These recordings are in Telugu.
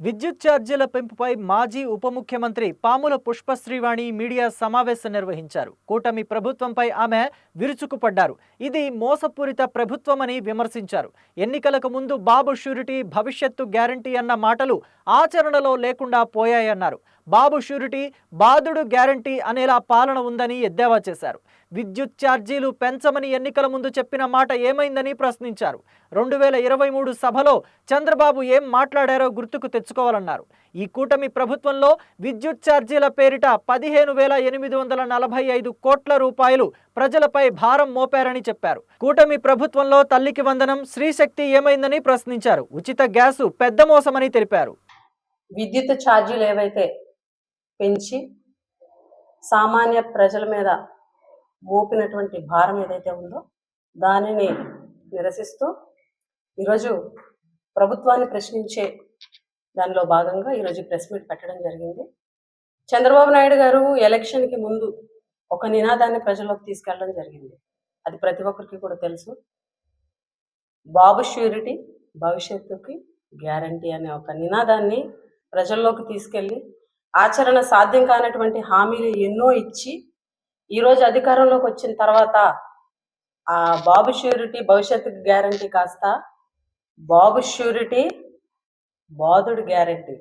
విద్యుత్ ఛార్జీల పెంపుపై మాజీ ఉప ముఖ్యమంత్రి పాముల పుష్పశ్రీవాణి మీడియా సమావేశం నిర్వహించారు. కూటమి ప్రభుత్వంపై ఆమె విరుచుకుపడ్డారు. ఇది మోసపూరిత ప్రభుత్వమని విమర్శించారు. ఎన్నికలకు ముందు బాబు షూరిటీ భవిష్యత్తు గ్యారంటీ అన్న మాటలు ఆచరణలో లేకుండా పోయాయన్నారు. బాబు షూరిటీ బాదుడు గ్యారంటీ అనేలా పాలన ఉందని ఎద్దేవా చేశారు. విద్యుత్ ఛార్జీలు పెంచమని ఎన్నికల ముందు చెప్పిన మాట ఏమైందని ప్రశ్నించారు. రెండు వేల ఇరవై మూడు సభలో చంద్రబాబు ఏం మాట్లాడారో గుర్తుకు తెచ్చుకోవాలన్నారు. ఈ కూటమి ప్రభుత్వంలో విద్యుత్ ఛార్జీల పేరిట పదిహేను వేల ఎనిమిది వందల నలభై ఐదు కోట్ల రూపాయలు ప్రజలపై భారం మోపారని చెప్పారు. కూటమి ప్రభుత్వంలో తల్లికి వందనం స్త్రీశక్తి ఏమైందని ప్రశ్నించారు. ఉచిత గ్యాసు పెద్ద మోసమని తెలిపారు. విద్యుత్ ఛార్జీలు ఏవైతే పెంచి సామాన్య ప్రజల మీద మోపినటువంటి భారం ఏదైతే ఉందో దానిని నిరసిస్తూ ఈరోజు ప్రభుత్వాన్ని ప్రశ్నించే దానిలో భాగంగా ఈరోజు ప్రెస్ మీట్ పెట్టడం జరిగింది. చంద్రబాబు నాయుడు గారు ఎలక్షన్కి ముందు ఒక నినాదాన్ని ప్రజల్లోకి తీసుకెళ్ళడం జరిగింది. అది ప్రతి ఒక్కరికి కూడా తెలుసు. బాబు ష్యూరిటీ భవిష్యత్తుకి గ్యారంటీ అనే ఒక నినాదాన్ని ప్రజల్లోకి తీసుకెళ్ళి ఆచరణ సాధ్యం కానటువంటి హామీలు ఎన్నో ఇచ్చి ఈరోజు అధికారంలోకి వచ్చిన తర్వాత ఆ బాబు ష్యూరిటీ భవిష్యత్తుకి గ్యారంటీ కాస్త బాబు ష్యూరిటీ బాధుడు గ్యారంటీ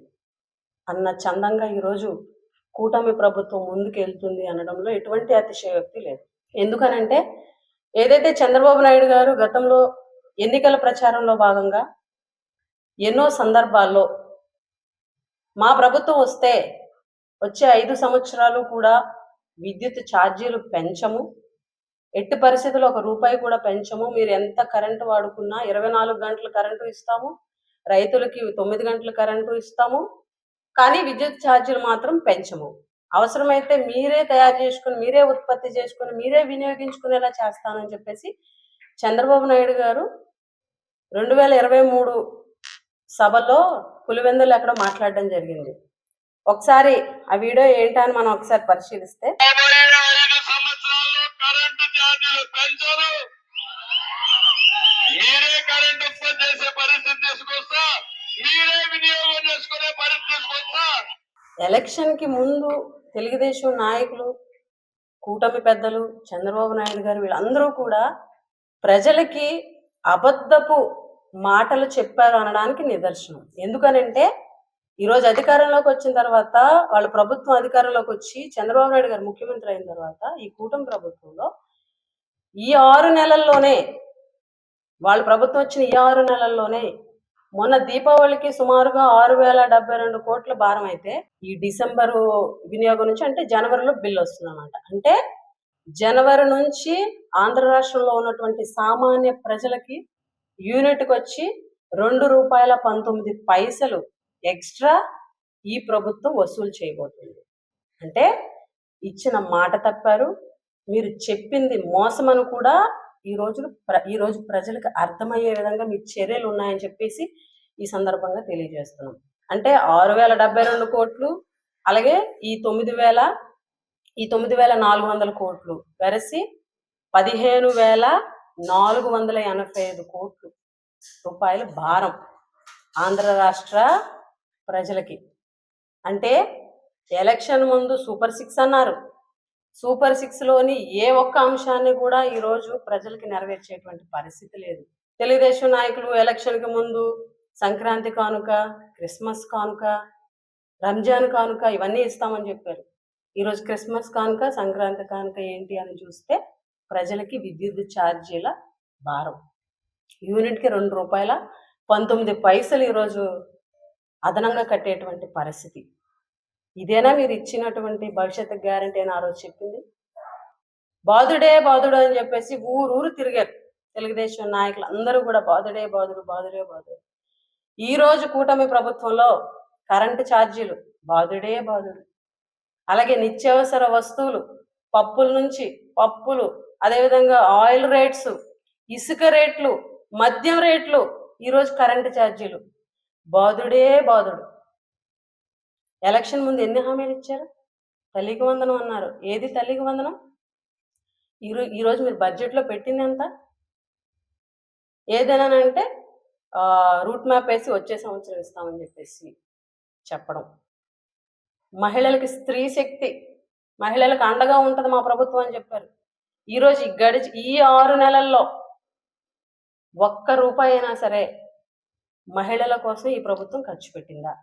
అన్న చందంగా ఈరోజు కూటమి ప్రభుత్వం ముందుకు వెళ్తుంది అనడంలో ఎటువంటి అతిశయోక్తి లేదు. ఎందుకనంటే ఏదైతే చంద్రబాబు నాయుడు గారు గతంలో ఎన్నికల ప్రచారంలో భాగంగా ఎన్నో సందర్భాల్లో మా ప్రభుత్వం వస్తే వచ్చే ఐదు సంవత్సరాలు కూడా విద్యుత్ ఛార్జీలు పెంచము. ఎట్టి పరిస్థితుల్లో ఒక రూపాయి కూడా పెంచము. మీరు ఎంత కరెంటు వాడుకున్నా ఇరవై నాలుగు గంటలు కరెంటు ఇస్తాము. రైతులకి తొమ్మిది గంటలు కరెంటు ఇస్తాము. కానీ విద్యుత్ ఛార్జీలు మాత్రం పెంచము. అవసరమైతే మీరే తయారు చేసుకుని మీరే ఉత్పత్తి చేసుకుని మీరే వినియోగించుకునేలా చేస్తానని చెప్పేసి చంద్రబాబు నాయుడు గారు రెండు వేల ఇరవై మూడు సభలో పులివెందులు ఎక్కడ మాట్లాడడం జరిగింది. ఒకసారి ఆ వీడియో ఏంటని మనం ఒకసారి పరిశీలిస్తే. మీరే ఉత్పత్తి చేసే పరిస్థితి తీసుకొస్తా మీరే వినియోగం చేసుకునే పరిస్థితి తీసుకొస్తా ఎలక్షన్కి ముందు తెలుగుదేశం నాయకులు కూటమి పెద్దలు చంద్రబాబు నాయుడు గారు వీళ్ళందరూ కూడా ప్రజలకి అబద్ధపు మాటలు చెప్పారు అనడానికి నిదర్శనం. ఎందుకనంటే ఈరోజు అధికారంలోకి వచ్చిన తర్వాత వాళ్ళ ప్రభుత్వం అధికారంలోకి వచ్చి చంద్రబాబు నాయుడు గారు ముఖ్యమంత్రి అయిన తర్వాత ఈ కూటమి ప్రభుత్వంలో ఈ ఆరు నెలల్లోనే వాళ్ళ ప్రభుత్వం వచ్చిన ఈ ఆరు నెలల్లోనే మొన్న దీపావళికి సుమారుగా ఆరు వేల డెబ్బై రెండు కోట్ల భారం అయితే ఈ డిసెంబరు వినియోగం నుంచి అంటే జనవరిలో బిల్ వస్తుంది అనమాట అంటే జనవరి నుంచి ఆంధ్ర రాష్ట్రంలో ఉన్నటువంటి సామాన్య ప్రజలకి యూనిట్కి వచ్చి రెండు రూపాయల పంతొమ్మిది పైసలు ఎక్స్ట్రా ఈ ప్రభుత్వం వసూలు చేయబోతుంది. అంటే ఇచ్చిన మాట తప్పారు మీరు చెప్పింది మోసమని కూడా ఈ రోజు ప్ర ఈ రోజు ప్రజలకు అర్థమయ్యే విధంగా మీ చర్యలు ఉన్నాయని చెప్పేసి ఈ సందర్భంగా తెలియజేస్తున్నాం. అంటే ఆరు వేల డెబ్బై రెండు కోట్లు అలాగే ఈ తొమ్మిది వేల ఈ తొమ్మిది వేల నాలుగు వందల కోట్లు వెరసి పదిహేను వేల నాలుగు వందల ఎనభై ఐదు కోట్లు రూపాయలు భారం. ఆంధ్ర రాష్ట్ర ప్రజలకి. అంటే ఎలక్షన్ ముందు సూపర్ సిక్స్ అన్నారు. సూపర్ సిక్స్లోని ఏ ఒక్క అంశాన్ని కూడా ఈరోజు ప్రజలకి నెరవేర్చేటువంటి పరిస్థితి లేదు. తెలుగుదేశం నాయకులు ఎలక్షన్కి ముందు సంక్రాంతి కానుక క్రిస్మస్ కానుక రంజాన్ కానుక ఇవన్నీ ఇస్తామని చెప్పారు. ఈరోజు క్రిస్మస్ కానుక సంక్రాంతి కానుక ఏంటి అని చూస్తే ప్రజలకి విద్యుత్ ఛార్జీల భారం. యూనిట్కి రెండు రూపాయల పంతొమ్మిది పైసలు ఈరోజు అదనంగా కట్టేటువంటి పరిస్థితి. ఇదేనా మీరు ఇచ్చినటువంటి భవిష్యత్తు గ్యారంటీ అని ఆ రోజు చెప్పింది? బాధుడే బాధుడు అని చెప్పేసి ఊరూరు తిరిగారు తెలుగుదేశం నాయకులు. అందరూ కూడా బాధుడే బాధుడు బాధుడే బాధుడు ఈ రోజు కూటమి ప్రభుత్వంలో కరెంటు ఛార్జీలు బాధుడే బాధుడు అలాగే నిత్యావసర వస్తువులు పప్పుల నుంచి పప్పులు అదేవిధంగా ఆయిల్ రేట్స్ ఇసుక రేట్లు మద్యం రేట్లు ఈరోజు కరెంటు ఛార్జీలు. బాధుడే బాధుడు. ఎలక్షన్ ముందు ఎన్ని హామీలు ఇచ్చారు? తల్లికి వందనం అన్నారు. ఏది తల్లికి వందనం? ఈరో ఈరోజు మీరు బడ్జెట్లో పెట్టింది ఎంత? ఏదైనా అంటే రూట్ మ్యాప్ వేసి వచ్చే సంవత్సరం ఇస్తామని చెప్పేసి చెప్పడం. మహిళలకి స్త్రీ శక్తి. మహిళలకు అండగా ఉంటుంది మా ప్రభుత్వం అని చెప్పారు. ఈరోజు గడిచి ఈ ఆరు నెలల్లో ఒక్క రూపాయి అయినా సరే మహిళల కోసం ఈ ప్రభుత్వం ఖర్చు పెట్టిందా?